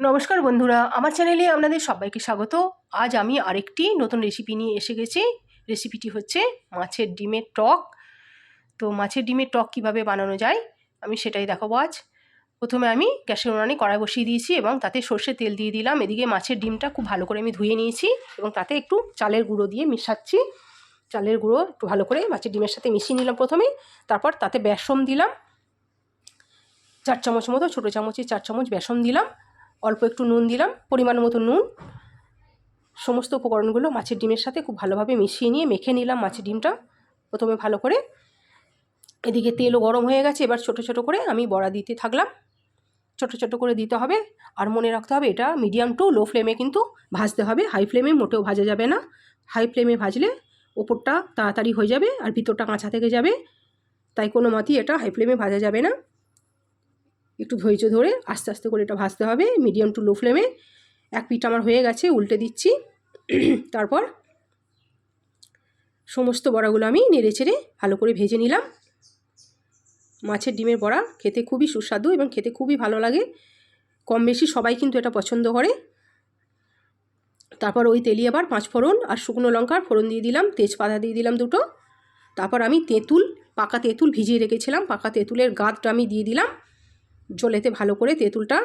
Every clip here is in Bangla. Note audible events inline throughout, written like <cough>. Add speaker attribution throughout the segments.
Speaker 1: নমস্কার বন্ধুরা, আমার চ্যানেলে আপনাদের সবাইকে স্বাগত। আজ আমি আরেকটি নতুন রেসিপি নিয়ে এসে গেছি। রেসিপিটি হচ্ছে মাছের ডিমের টক। তো মাছের ডিমের টক কীভাবে বানানো যায়, আমি সেটাই দেখাবো আজ। প্রথমে আমি গ্যাসের উনানে কড়াই বসিয়ে দিয়েছি এবং তাতে সর্ষের তেল দিয়ে দিলাম। এদিকে মাছের ডিমটা খুব ভালো করে আমি ধুয়ে নিয়েছি এবং তাতে একটু চালের গুঁড়ো দিয়ে মিশাচ্ছি। চালের গুঁড়ো একটু ভালো করে মাছের ডিমের সাথে মিশিয়ে নিলাম প্রথমে। তারপর তাতে বেসন দিলাম। চার চামচ মতো, ছোটো চামচে চার চামচ বেসন দিলাম। অল্প একটু নুন দিলাম, পরিমাণ মতো নুন। সমস্ত উপকরণগুলো মাছের ডিমের সাথে খুব ভালোভাবে মিশিয়ে নিয়ে মেখে নিলাম মাছের ডিমটা। প্রথমে ভালো করে এদিকে তেলও গরম হয়ে গেছে, এবার ছোট ছোট করে আমি বড়া দিতে থাকলাম। ছোট ছোট করে দিতে হবে আর মনে রাখতে হবে এটা মিডিয়াম টু লো ফ্লেমে কিন্তু ভাজতে হবে। হাই ফ্লেমে মোটেও ভাজা যাবে না। হাই ফ্লেমে ভাজলে ওপরটা তাড়াতাড়ি হয়ে যাবে আর ভিতরটা কাঁচা থেকে যাবে। তাই কোনো মতেই এটা হাই ফ্লেমে ভাজা যাবে না। একটু ধৈর্য ধরে আস্তে আস্তে করে এটা ভাজতে হবে মিডিয়াম টু লো ফ্লেমে এক পিঠ আমার হয়ে গেছে, উল্টে দিচ্ছি। <clears throat> তারপর সমস্ত বড়াগুলো আমি নেড়ে চেড়ে ভালো করে ভেজে নিলাম। মাছের ডিমের বড়া খেতে খুবই সুস্বাদু এবং খেতে খুবই ভালো লাগে। কম বেশি সবাই কিন্তু এটা পছন্দ করে। তারপর ওই তেলি আবার পাঁচ ফোড়ন আর শুকনো লঙ্কার ফোড়ন দিয়ে দিলাম, তেজপাতা দিয়ে দিলাম দুটো। তারপর আমি তেঁতুল, পাকা তেঁতুল ভিজিয়ে রেখেছিলাম, পাকা তেঁতুলের গাঁতটা আমি দিয়ে দিলাম। জলেতে ভালো করে তেঁতুলটা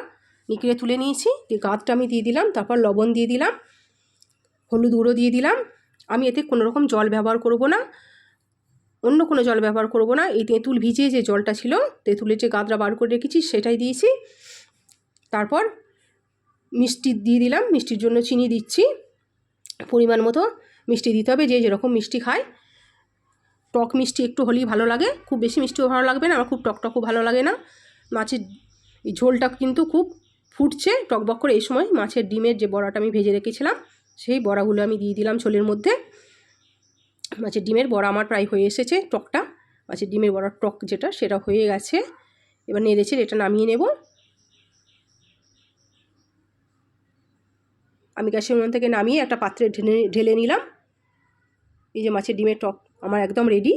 Speaker 1: নিকড়ে তুলে নিয়েছি। দিয়ে গাঁতটা আমি দিয়ে দিলাম, তারপর লবণ দিয়ে দিলাম, হলুদ গুঁড়ো দিয়ে দিলাম। আমি এতে কোনো রকম জল ব্যবহার করব না, অন্য কোনো জল ব্যবহার করব না। এই তেঁতুল ভিজিয়ে যে জলটা ছিল, তেঁতুলের যে গাঁতটা বার করে রেখেছি, সেটাই দিয়েছি। তারপর মিষ্টি দিয়ে দিলাম, মিষ্টির জন্য চিনি দিচ্ছি। পরিমাণ মতো মিষ্টি দিতে হবে, যে যেরকম মিষ্টি খায়। টক মিষ্টি একটু হলেই ভালো লাগে, খুব বেশি মিষ্টিও ভালো লাগবে না, আমার খুব টক টকও ভালো লাগে না। মাছের এই ঝোলটা কিন্তু খুব ফুটছে টকবক করে এই সময় মাছের ডিমের যে বড়াটা আমি ভেজে রেখেছিলাম, সেই বড়াগুলো আমি দিয়ে দিলাম ঝোলের মধ্যে। মাছের ডিমের বড়া আমার প্রায় হয়ে এসেছে টকটা, মাছের ডিমের বড়ার টক যেটা সেটা হয়ে গেছে। এবার নেড়েছে এটা নামিয়ে নেব। আমি গ্যাসের মধ্যে থেকে নামিয়ে একটা পাত্রে ঢেলে ঢেলে নিলাম। এই যে মাছের ডিমের টক আমার একদম রেডি